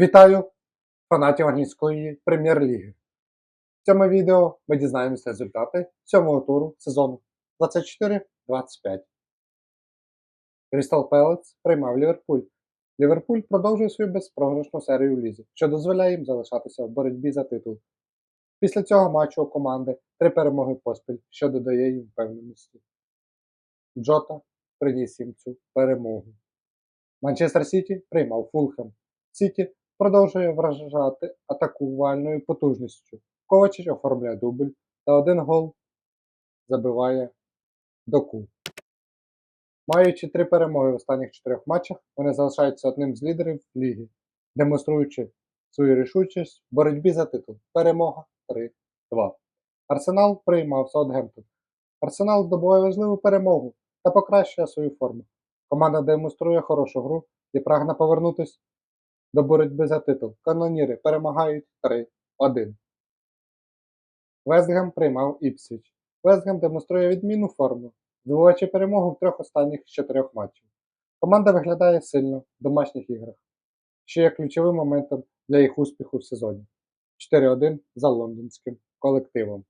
Вітаю фанатів англійської прем'єр-ліги. В цьому відео ми дізнаємося результати сьомого туру сезону 24-25. Крістал Пелец приймав Ліверпуль. Ліверпуль продовжує свою безпрограшну серію в лізі, що дозволяє їм залишатися в боротьбі за титул. Після цього матчу у команди три перемоги поспіль, що додає їм впевненості. Джота приніс їм цю перемогу. Манчестер Сіті приймав Фулхем. Сіті продовжує вражати атакувальною потужністю. Ковачич оформляє дубль та один гол забиває доку. Маючи три перемоги в останніх чотирьох матчах, вони залишаються одним з лідерів ліги, демонструючи свою рішучість в боротьбі за титул. Перемога 3-2. Арсенал приймав Саутгемптон. Арсенал здобуває важливу перемогу та покращує свою форму. Команда демонструє хорошу гру і прагне повернутися до боротьби за титул. Каноніри перемагають 3-1. Вестгем приймав Іпсвіч. Вестгем демонструє відмінну форму, здобуваючи перемогу в трьох останніх чотирьох матчів. Команда виглядає сильно в домашніх іграх, що є ключовим моментом для їх успіху в сезоні. 4-1 за лондонським колективом.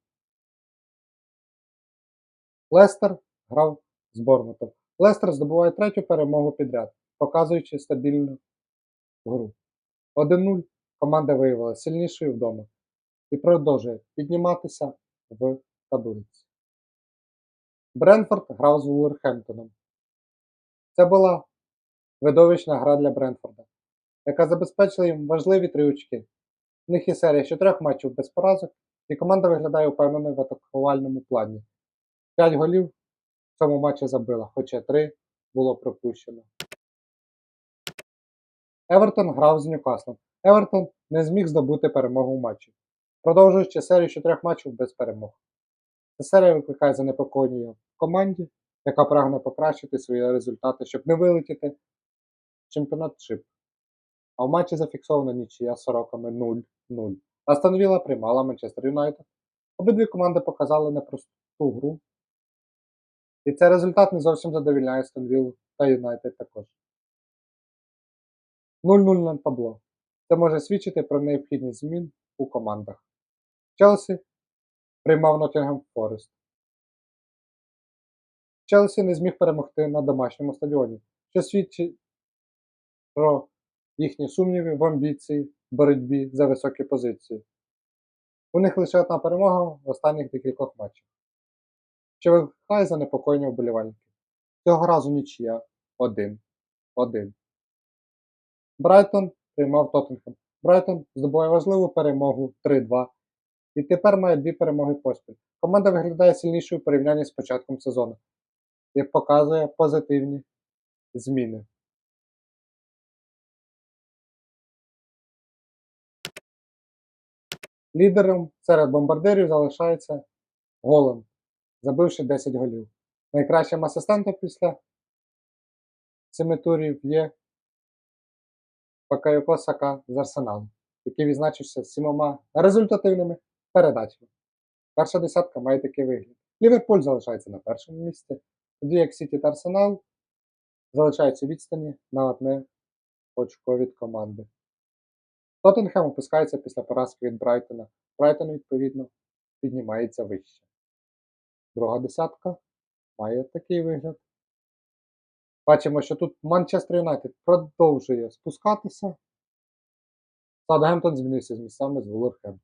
Лестер грав з Бормутом. Лестер здобуває третю перемогу підряд, показуючи стабільну гру. 1-0 команда виявилася сильнішою вдома і продовжує підніматися в таблиці. Бренфорд грав з Вулверхемптоном. Це була видовищна гра для Бренфорда, яка забезпечила їм важливі три очки. В них є серія чотирьох матчів без поразок, і команда виглядає впевненою в атакувальному плані. П'ять голів в цьому матчі забила, хоча три було пропущено. Евертон грав з Ньюкаслом. Евертон не зміг здобути перемогу в матчі, продовжуючи серію чотирьох матчів без перемог. Ця серія викликає занепокоєння команді, яка прагне покращити свої результати, щоб не вилетіти в чемпіонатшип. А в матчі зафіксована нічия з сороками 0-0. Астон Вілла приймала Манчестер Юнайтед. Обидві команди показали непросту гру. І цей результат не зовсім задовільняє Віллу та Юнайтед також. 0-0 на табло. Це може свідчити про необхідність змін у командах. Челсі приймав Ноттінгем Форест. Челсі не зміг перемогти на домашньому стадіоні, що свідчить про їхні сумніви в амбіції боротьбі за високі позиції. У них лише одна перемога в останніх декількох матчах, що викликає занепокоєння вболівальників. Цього разу нічия 1-1. Брайтон приймав Тоттенхем. Брайтон здобуває важливу перемогу 3-2 і тепер має дві перемоги поспіль. Команда виглядає сильнішою у порівнянні з початком сезону і показує позитивні зміни. Лідером серед бомбардирів залишається Голланд, забивши 10 голів. Найкращим асистентом після семи турів є Пакайоко Сака з Арсеналу, який відзначився сімома результативними передачами. Перша десятка має такий вигляд. Ліверпуль залишається на першому місці, тоді як Сіті та Арсенал залишаються відстані на одне очко від команди. Тоттенхем опускається після поразки від Брайтона. Брайтон, відповідно, піднімається вище. Друга десятка має такий вигляд. Бачимо, що тут Манчестер Юнайтед продовжує спускатися. Саутгемптон змінився з місцями з Вулверхемптоном.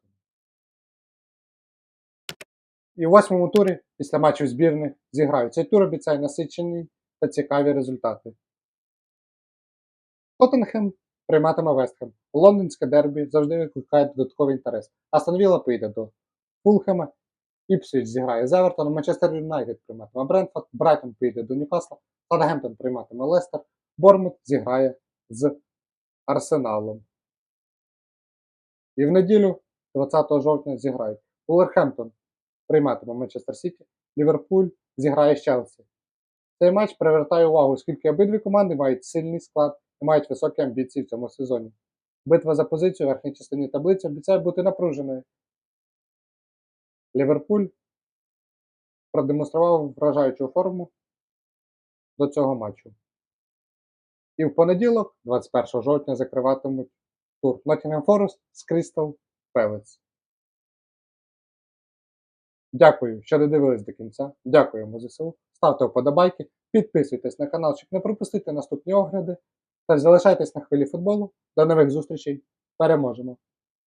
І у восьмому турі, після матчів збірних, зіграють. Цей тур обіцяє насичені та цікаві результати. Тоттенхем прийматиме Вестхем. Лондонське дербі завжди викликає додатковий інтерес. Астон Вілла поїде до Фулхема, Іпсвіч зіграє з Евертоном, Манчестер Юнайтед прийматиме Брентфорд, Брайтон поїде до Ньюкасла, Саутгемптон прийматиме Лестер, Бормут зіграє з Арсеналом. І в неділю, 20 жовтня, зіграють. Вулверхемптон прийматиме Манчестер Сіті, Ліверпуль зіграє з Челсі. Цей матч привертає увагу, оскільки обидві команди мають сильний склад і мають високі амбіції в цьому сезоні. Битва за позицію в верхній частині таблиці обіцяє бути напруженою. Ліверпуль продемонстрував вражаючу форму до цього матчу. І в понеділок, 21 жовтня, закриватимуть тур Nottingham Forest з Crystal Palace. Дякую, що додивились до кінця. Дякуємо ЗСУ. Ставте вподобайки, підписуйтесь на канал, щоб не пропустити наступні огляди. Та залишайтесь на хвилі футболу. До нових зустрічей. Переможемо!